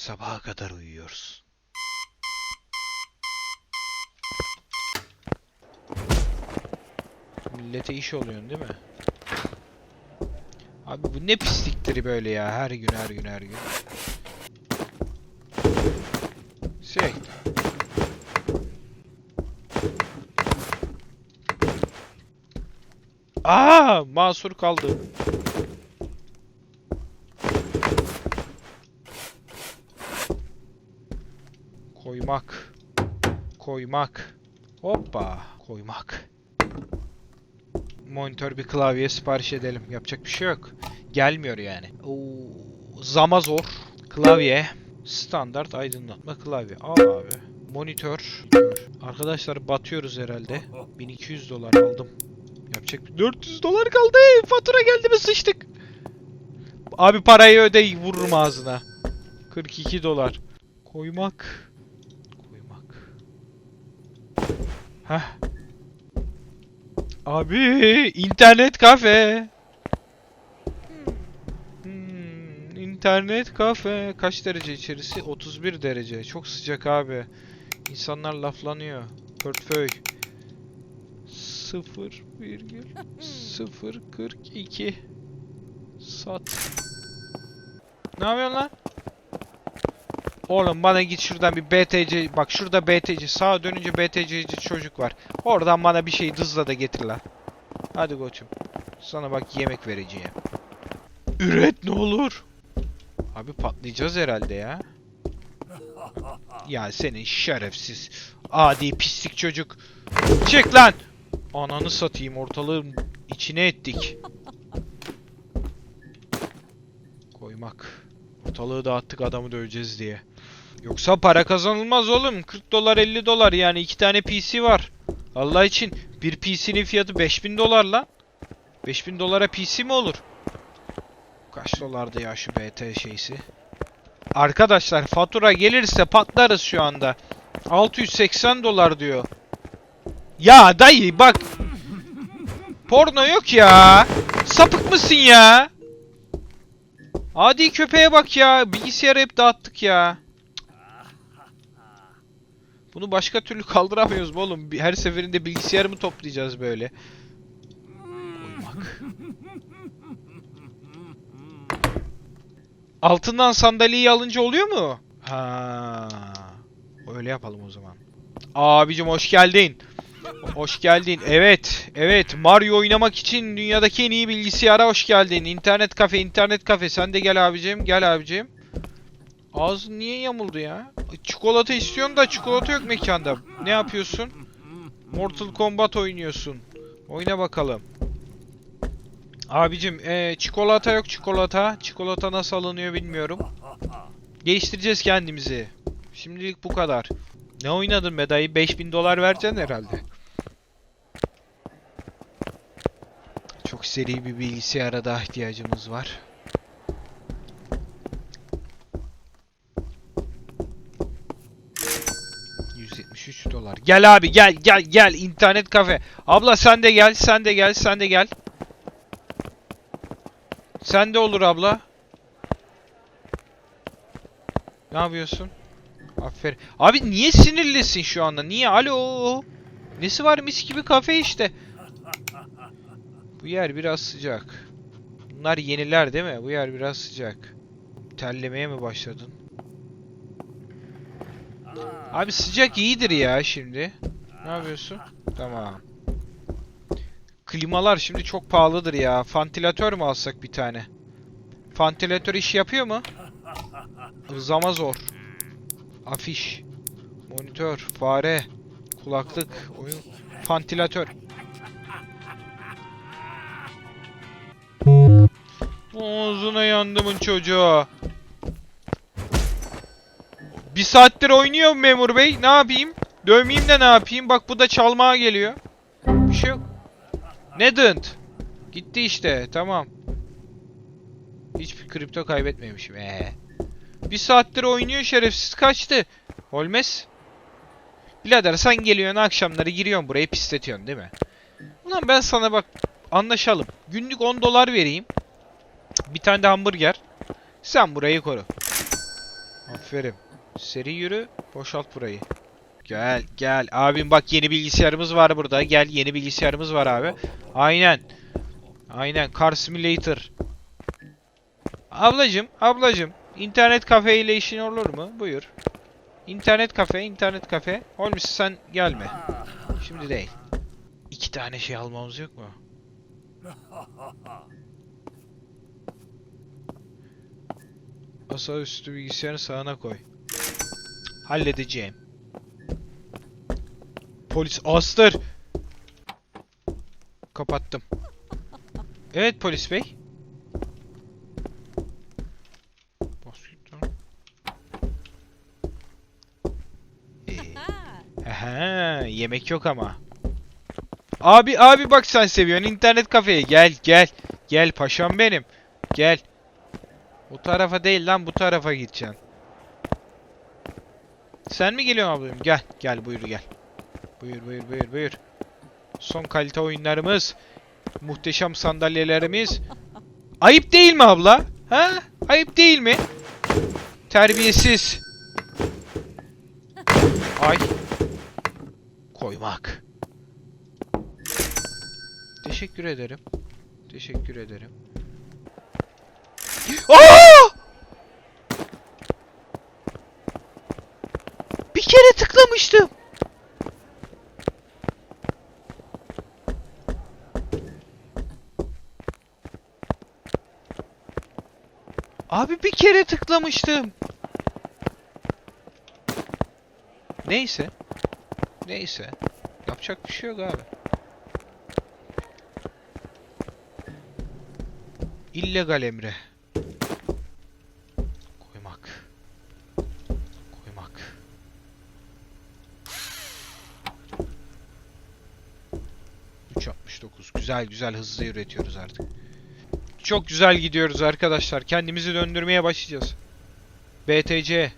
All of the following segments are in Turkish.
Sabaha kadar uyuyoruz. Millete iş oluyorsun değil mi? Abi bu ne pisliktir böyle ya her gün her gün her gün. Sürekli. Aa, mahsur kaldı. Koymak. Koymak. Hoppa. Koymak. Monitör bir klavye sipariş edelim. Yapacak bir şey yok. Gelmiyor yani. Oo, zama zor. Klavye. Standart aydınlatma klavye. Al abi. Monitör. Arkadaşlar batıyoruz herhalde. 1200 dolar aldım. Yapacak bir 400 dolar kaldı. Fatura geldi mi sıçtık. Abi parayı öde vururum ağzına. 42 dolar. Koymak. Heh. Abi internet kafe. Hmm, internet kafe. Kaç derece içerisi? 31 derece. Çok sıcak abi. İnsanlar laflanıyor. Portföy. 0,042 Sat. Ne yapıyorsun lan? Oğlum bana git şuradan bir BTC bak şurada BTC sağa dönünce BTC'ci çocuk var. Oradan bana bir şey dızla da getir lan. Hadi koçum. Sana bak yemek vereceğim. Üret ne olur. Abi patlayacağız herhalde ya. Ya senin şerefsiz adi pislik çocuk. Çık lan. Ananı satayım ortalığın içine ettik. Koymak. Ortalığı dağıttık adamı döveceğiz diye. Yoksa para kazanılmaz oğlum. 40 dolar 50 dolar yani iki tane PC var. Allah için bir PC'nin fiyatı 5000 dolar lan. 5000 dolara PC mi olur? Kaç dolardı ya şu BT şeysi? Arkadaşlar fatura gelirse patlarız şu anda. 680 dolar diyor. Ya dayı bak. Porno yok ya. Sapık mısın ya? Adi köpeğe bak ya. Bilgisayarı hep dağıttık ya. Bunu başka türlü kaldıramıyoruz mu oğlum? Her seferinde bilgisayarı mı toplayacağız böyle? Koymak. Altından sandalyeyi alınca oluyor mu? Ha. Öyle yapalım o zaman. Abicim hoş geldin. Hoş geldin. Evet, evet. Mario oynamak için dünyadaki en iyi bilgisayara hoş geldin. İnternet kafe, internet kafe. Sen de gel abicim, gel abicim. Ağzın niye yamuldu ya? Çikolata istiyorsun da çikolata yok mekanda. Ne yapıyorsun? Mortal Kombat oynuyorsun. Oyna bakalım. Abicim, ee, çikolata yok çikolata. Çikolata nasıl alınıyor bilmiyorum. Geliştireceğiz kendimizi. Şimdilik bu kadar. Ne oynadın be dayı? 5000 dolar vereceksin herhalde. Çok seri bir bilgisayara da ihtiyacımız var. ...173 dolar. Gel abi gel gel gel internet kafe. Abla sen de gel sen de gel sen de gel. Sen de olur abla. Ne yapıyorsun? Aferin. Abi niye sinirlisin şu anda? Niye? Alo. Nesi var mis gibi kafe işte. Bu yer biraz sıcak. Bunlar yeniler değil mi? Bu yer biraz sıcak. Terlemeye mi başladın? Abi sıcak iyidir ya şimdi. Ne yapıyorsun? Tamam. Klimalar şimdi çok pahalıdır ya. Fantilatör mü alsak bir tane? Fantilatör iş yapıyor mu? Zama zor. Afiş. Monitör. Fare. Kulaklık. Oyun. Fantilatör. Ağzına yandımın çocuğu. Bir saattir oynuyor memur bey. Ne yapayım? Dövmeyeyim de ne yapayım? Bak bu da çalmaya geliyor. Bir şey yok. Ne dınt? Gitti işte. Tamam. Hiçbir kripto kaybetmemişim. Ee. Bir saattir oynuyor şerefsiz kaçtı. Holmes. Birader sen geliyorsun akşamları giriyorsun buraya pisletiyorsun değil mi? Ulan ben sana bak anlaşalım. Günlük 10 dolar vereyim. Bir tane de hamburger. Sen burayı koru. Aferin. Seri yürü. Boşalt burayı. Gel gel. Abim bak yeni bilgisayarımız var burada. Gel yeni bilgisayarımız var abi. Aynen. Aynen. Car Simulator. Ablacım, ablacım. internet kafe ile işin olur mu? Buyur. İnternet kafe, internet kafe. Holmes sen gelme. Şimdi değil. İki tane şey almamız yok mu? Masaüstü bilgisayarın sağına koy. Halledeceğim. Polis astır. Kapattım. Evet polis bey. Ee, Aha, yemek yok ama. Abi abi bak sen seviyorsun internet kafeye gel gel. Gel paşam benim. Gel. Bu tarafa değil lan bu tarafa gideceksin. Sen mi geliyorsun ablam? Gel gel buyur gel. Buyur buyur buyur buyur. Son kalite oyunlarımız. Muhteşem sandalyelerimiz. Ayıp değil mi abla? Ha? Ayıp değil mi? Terbiyesiz. Ay. Koymak. Teşekkür ederim. Teşekkür ederim. Aa! Bir kere tıklamıştım. Abi bir kere tıklamıştım. Neyse. Neyse. Yapacak bir şey yok abi. İllegal emre. Koymak. Koymak. ...3.69. Güzel güzel hızlı üretiyoruz artık. Çok güzel gidiyoruz arkadaşlar. Kendimizi döndürmeye başlayacağız. BTC.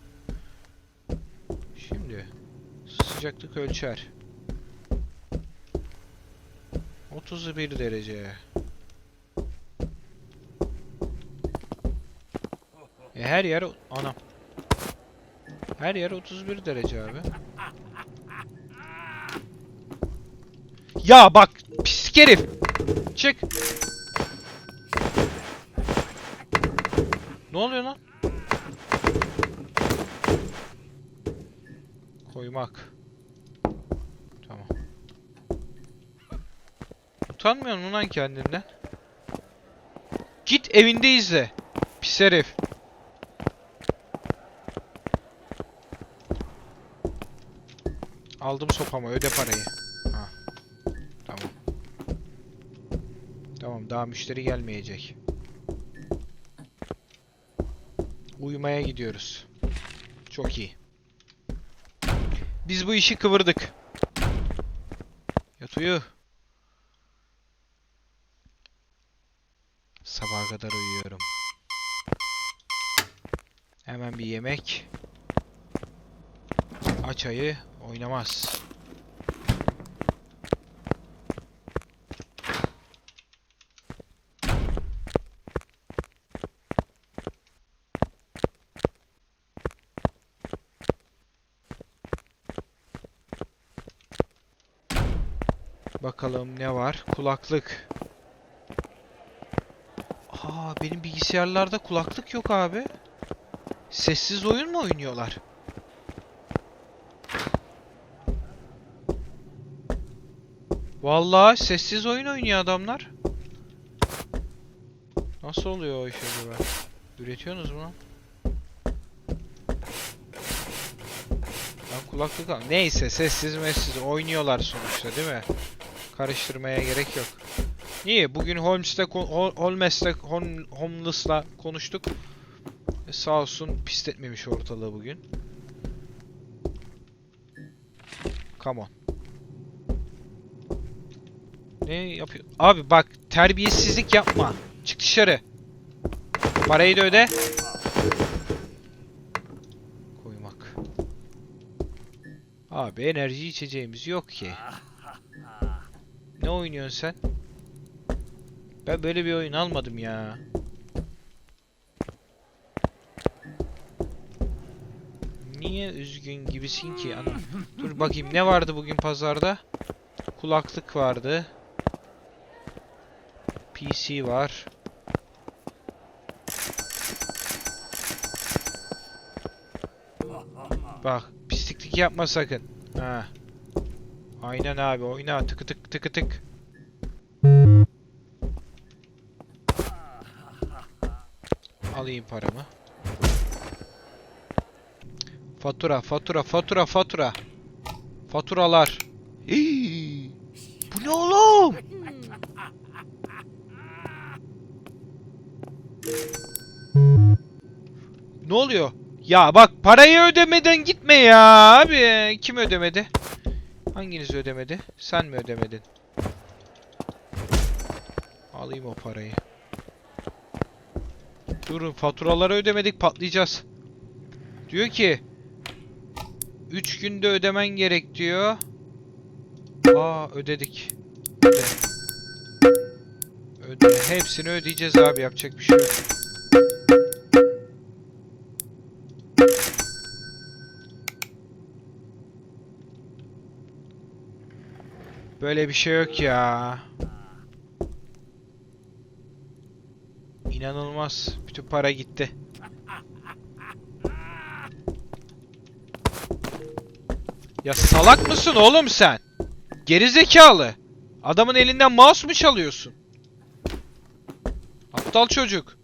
Şimdi sıcaklık ölçer. 31 derece. E her yer anam. Her yer 31 derece abi. Ya bak pis herif. Çık. Ne oluyor lan? Koymak. Tamam. Utanmıyor musun lan kendinden? Git evinde izle. Pis herif. Aldım sopamı öde parayı. Tamam daha müşteri gelmeyecek. Uyumaya gidiyoruz. Çok iyi. Biz bu işi kıvırdık. Yat uyu. Sabaha kadar uyuyorum. Hemen bir yemek. Aç ayı oynamaz. Bakalım ne var? Kulaklık. Aa benim bilgisayarlarda kulaklık yok abi. Sessiz oyun mu oynuyorlar? Vallahi sessiz oyun oynuyor adamlar. Nasıl oluyor o iş acaba? Üretiyorsunuz mu? lan? Ben kulaklık al. Neyse sessiz messiz oynuyorlar sonuçta değil mi? Karıştırmaya gerek yok. İyi bugün Holmes'te Holmes'te Homeless'la konuştuk. E, sağ olsun pisletmemiş ortalığı bugün. Come on. Ne yapıyor? Abi bak terbiyesizlik yapma. Çık dışarı. Parayı da öde. Koymak. Abi enerji içeceğimiz yok ki. Ne oynuyorsun sen? Ben böyle bir oyun almadım ya. Niye üzgün gibisin ki anam? Dur bakayım ne vardı bugün pazarda? Kulaklık vardı. PC var. Bak pisliklik yapma sakın. Ha. Aynen abi oyna tıkı tık tıkı tık. Alayım paramı. Fatura, fatura, fatura, fatura. Faturalar. Hii! Bu ne oğlum? Ne oluyor? Ya bak parayı ödemeden gitme ya abi. Kim ödemedi? Hanginiz ödemedi? Sen mi ödemedin? Alayım o parayı. Durun faturaları ödemedik patlayacağız. Diyor ki 3 günde ödemen gerek diyor. Aa ödedik. Öde. Öde. Hepsini ödeyeceğiz abi yapacak bir şey yok. Böyle bir şey yok ya. İnanılmaz. Bütün para gitti. Ya salak mısın oğlum sen? Gerizekalı. Adamın elinden mouse mu çalıyorsun? Aptal çocuk.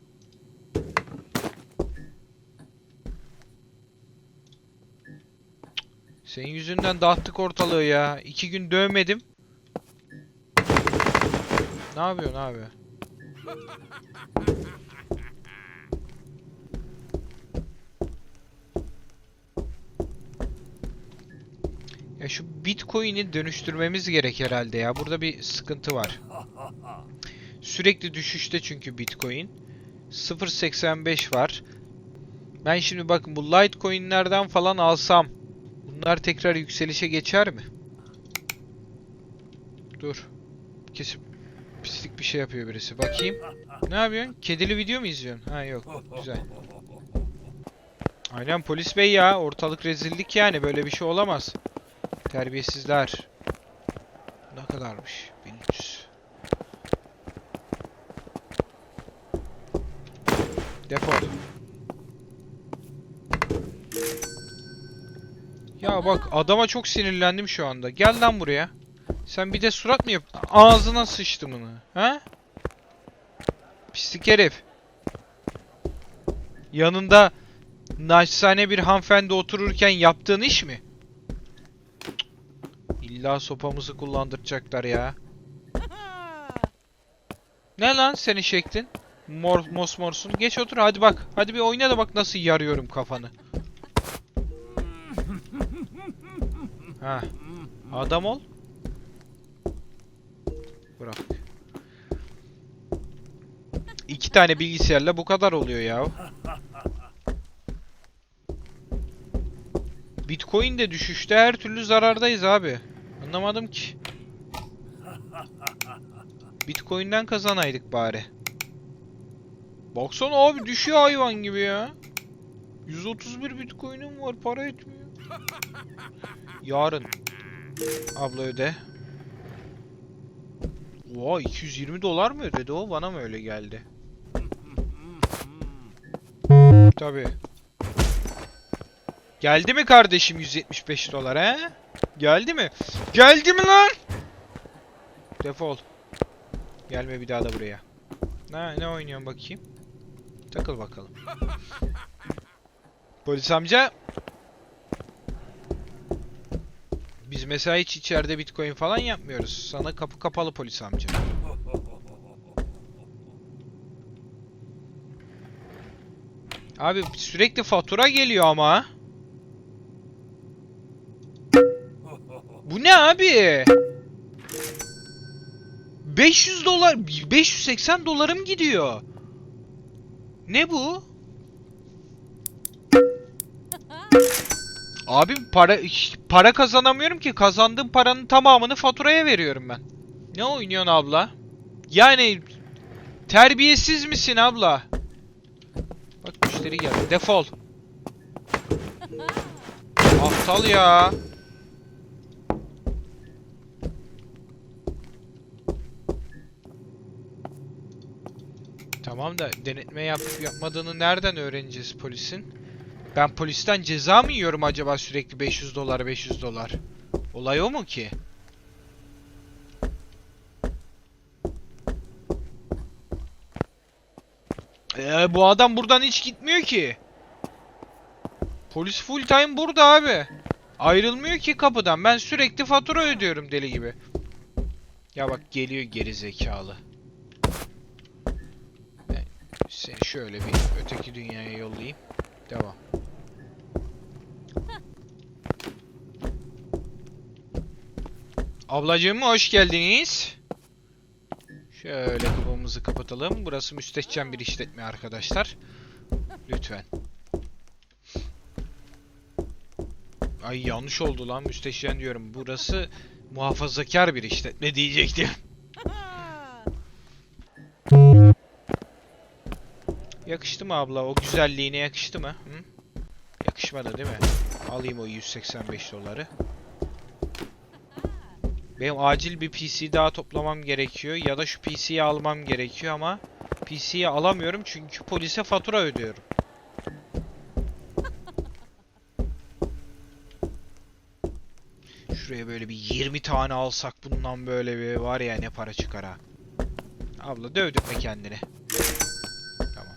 Senin yüzünden dağıttık ortalığı ya. İki gün dövmedim. Ne yapıyorsun abi? Ya şu Bitcoin'i dönüştürmemiz gerek herhalde ya. Burada bir sıkıntı var. Sürekli düşüşte çünkü Bitcoin. 0.85 var. Ben şimdi bakın bu Litecoin'lerden falan alsam bunlar tekrar yükselişe geçer mi? Dur. Kesip pislik bir şey yapıyor birisi. Bakayım. Ne yapıyorsun? Kedili video mu izliyorsun? Ha yok. Güzel. Aynen polis bey ya. Ortalık rezillik yani. Böyle bir şey olamaz. Terbiyesizler. Ne kadarmış? 1300. Defol. Ya bak adama çok sinirlendim şu anda. Gel lan buraya. Sen bir de surat mı yap? Ağzına sıçtım bunu. Ha? Pislik herif. Yanında naçizane bir hanımefendi otururken yaptığın iş mi? İlla sopamızı kullandıracaklar ya. Ne lan senin şeklin? Mor mosmorsun. Geç otur hadi bak. Hadi bir oyna da bak nasıl yarıyorum kafanı. Ha. Adam ol. Bırak. İki tane bilgisayarla bu kadar oluyor ya. Bitcoin de düşüşte her türlü zarardayız abi. Anlamadım ki. Bitcoin'den kazanaydık bari. Baksana abi düşüyor hayvan gibi ya. 131 Bitcoin'im var para etmiyor. Yarın. Abla öde. Oha 220 dolar mı ödedi o? Bana mı öyle geldi? Tabi. Geldi mi kardeşim 175 dolar he? Geldi mi? Geldi mi lan? Defol. Gelme bir daha da buraya. Ne, ne oynuyorsun bakayım? Takıl bakalım. Polis amca. Biz mesela hiç içeride bitcoin falan yapmıyoruz. Sana kapı kapalı polis amca. Abi sürekli fatura geliyor ama. Bu ne abi? 500 dolar, 580 dolarım gidiyor. Ne bu? Abi para para kazanamıyorum ki. Kazandığım paranın tamamını faturaya veriyorum ben. Ne oynuyorsun abla? Yani terbiyesiz misin abla? Bak müşteri geldi. Defol. Aptal ya. Tamam da denetme yapıp yapmadığını nereden öğreneceğiz polisin? Ben polisten ceza mı yiyorum acaba sürekli 500 dolar 500 dolar? Olay o mu ki? Ee, bu adam buradan hiç gitmiyor ki. Polis full time burada abi. Ayrılmıyor ki kapıdan. Ben sürekli fatura ödüyorum deli gibi. Ya bak geliyor geri zekalı. Ben seni şöyle bir öteki dünyaya yollayayım. Devam. Ablacığım hoş geldiniz. Şöyle kapımızı kapatalım. Burası müstehcen bir işletme arkadaşlar. Lütfen. Ay yanlış oldu lan müstehcen diyorum. Burası muhafazakar bir işletme diyecektim. Yakıştı mı abla? O güzelliğine yakıştı mı? Hı? Yakışmadı değil mi? Alayım o 185 doları. Benim acil bir PC daha toplamam gerekiyor ya da şu PC'yi almam gerekiyor ama PC'yi alamıyorum çünkü polise fatura ödüyorum. Şuraya böyle bir 20 tane alsak bundan böyle bir var ya ne para çıkar ha. Abla dövdürme kendini. Tamam.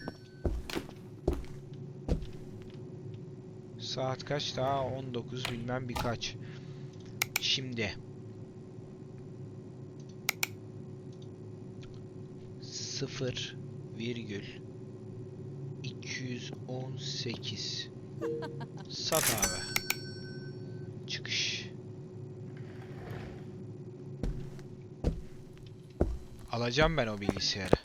Saat kaç? Daha 19 bilmem birkaç. Şimdi. Sıfır virgül 218 Sat abi. Çıkış. Alacağım ben o bilgisayarı.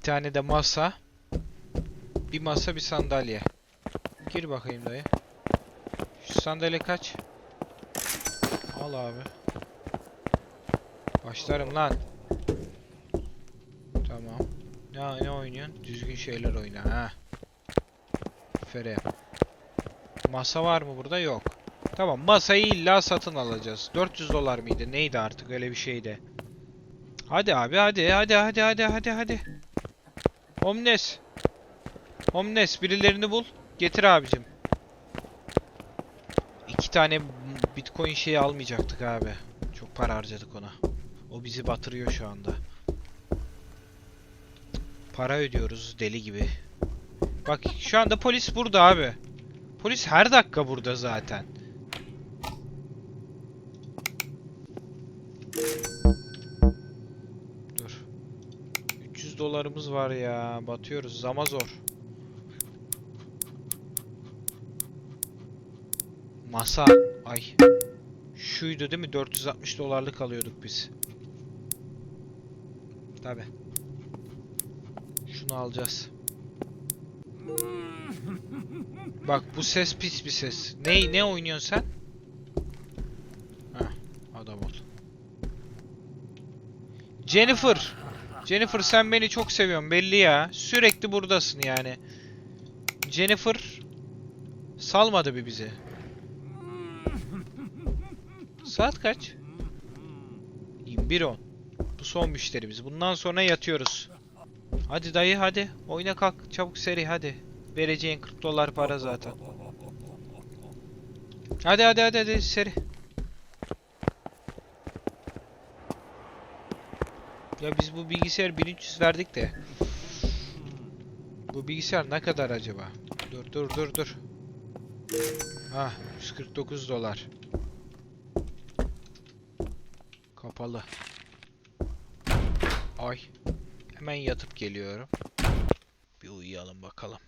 Tane de masa. Bir masa bir sandalye. Gir bakayım dayı. Şu sandalye kaç? Al abi. Başlarım lan. Tamam. Ne, ne oynuyorsun? Düzgün şeyler oyna ha. Fere. Masa var mı burada? Yok. Tamam masayı illa satın alacağız. 400 dolar mıydı? Neydi artık öyle bir şeydi. Hadi abi hadi hadi hadi hadi hadi hadi. Omnes. Omnes birilerini bul. Getir abicim. İki tane bitcoin şeyi almayacaktık abi. Çok para harcadık ona. O bizi batırıyor şu anda. Para ödüyoruz deli gibi. Bak şu anda polis burada abi. Polis her dakika burada zaten. Dolarımız var ya. Batıyoruz. Zama zor. Masa. Ay. Şuydu değil mi? 460 dolarlık alıyorduk biz. Tabi. Şunu alacağız. Bak bu ses pis bir ses. Ne ne oynuyorsun sen? Heh, adam ol. Jennifer. Jennifer sen beni çok seviyorsun belli ya. Sürekli buradasın yani. Jennifer salmadı bir bizi. Saat kaç? 21.10. Bu son müşterimiz. Bundan sonra yatıyoruz. Hadi dayı hadi. Oyna kalk. Çabuk seri hadi. Vereceğin 40 dolar para zaten. Hadi hadi hadi hadi seri. Ya biz bu bilgisayar 1300 verdik de. Bu bilgisayar ne kadar acaba? Dur dur dur dur. Ah 149 dolar. Kapalı. Ay. Hemen yatıp geliyorum. Bir uyuyalım bakalım.